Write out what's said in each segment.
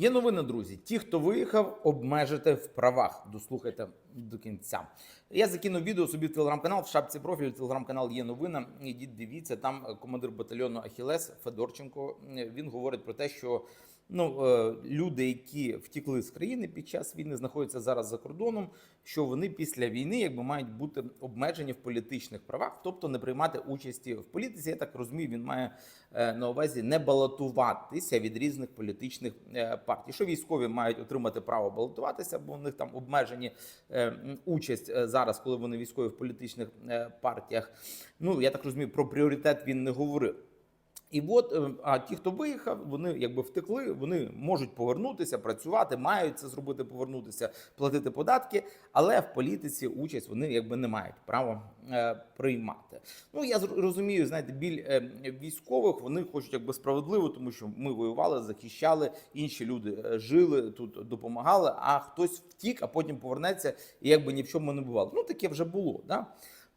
Є новини, друзі. Ті, хто виїхав, обмежите в правах. Дослухайте до кінця. Я закинув відео собі в телеграм-канал. В шапці профілю телеграм-канал є новина. Ідіть, дивіться. Там командир батальйону Ахілес Федорченко. е, Він говорить про те, що ну е, люди, які втікли з країни під час війни, знаходяться зараз за кордоном. Що вони після війни якби мають бути обмежені в політичних правах, тобто не приймати участі в політиці. Я так розумію, він має е, на увазі не балотуватися від різних політичних е, партій. Що військові мають отримати право балотуватися, бо у них там обмежені участь зараз, коли вони військові в політичних партіях. Ну я так розумію, про пріоритет він не говорив. І от е, а ті, хто виїхав, вони якби втекли, вони можуть повернутися, працювати, мають це зробити, повернутися, платити податки, але в політиці участь вони якби не мають права е, приймати. Ну я розумію, знаєте, біль е, військових вони хочуть якби справедливо, тому що ми воювали, захищали, інші люди е, жили тут, допомагали. А хтось втік, а потім повернеться, і якби ні в чому не бувало. Ну таке вже було. Да?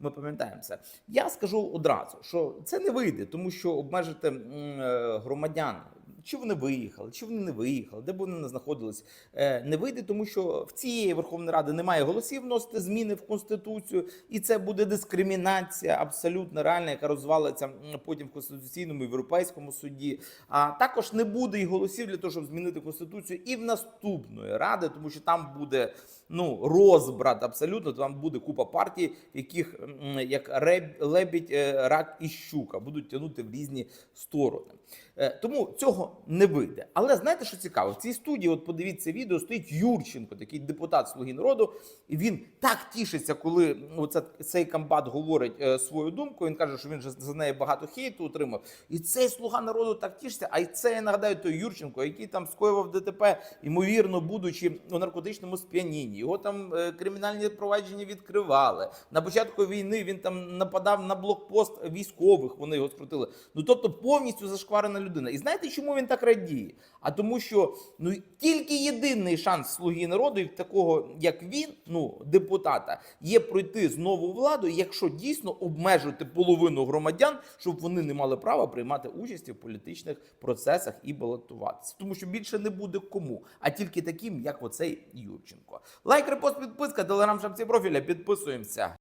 Ми пам'ятаємо це. Я скажу одразу, що це не вийде, тому що обмежити е, громадян. Чи вони виїхали, чи вони не виїхали, де б вони не знаходились, е, не вийде, тому що в цієї Верховної Ради немає голосів вносити зміни в конституцію, і це буде дискримінація абсолютно реальна, яка розвалиться потім в конституційному і європейському суді. А також не буде і голосів для того, щоб змінити конституцію і в наступної ради, тому що там буде ну розбрат абсолютно. Там буде купа партій, яких як лебідь, е, рак і щука будуть тягнути в різні сторони. Е, Тому цього не вийде. Але знаєте, що цікаво? В цій студії, от подивіться відео, стоїть Юрченко, такий депутат Слуги народу, і він так тішиться, коли ну, це, цей комбат говорить е, свою думку. Він каже, що він же за неї багато хейту отримав. І цей слуга народу так тішиться. А й це я нагадаю той Юрченко, який там скоював ДТП, ймовірно, будучи у наркотичному сп'янінні. Його там е, кримінальні провадження відкривали. На початку війни він там нападав на блокпост військових. Вони його скрутили. Ну тобто повністю зашкварена людина. І знаєте, чому він так радіє? А тому, що ну тільки єдиний шанс слуги народу, і такого як він, ну депутата, є пройти знову владу, якщо дійсно обмежувати половину громадян, щоб вони не мали права приймати участь в політичних процесах і балотуватися. Тому що більше не буде кому, а тільки таким, як оцей Юрченко. Лайк, репост, підписка, телеграм шапці профіля. Підписуємося.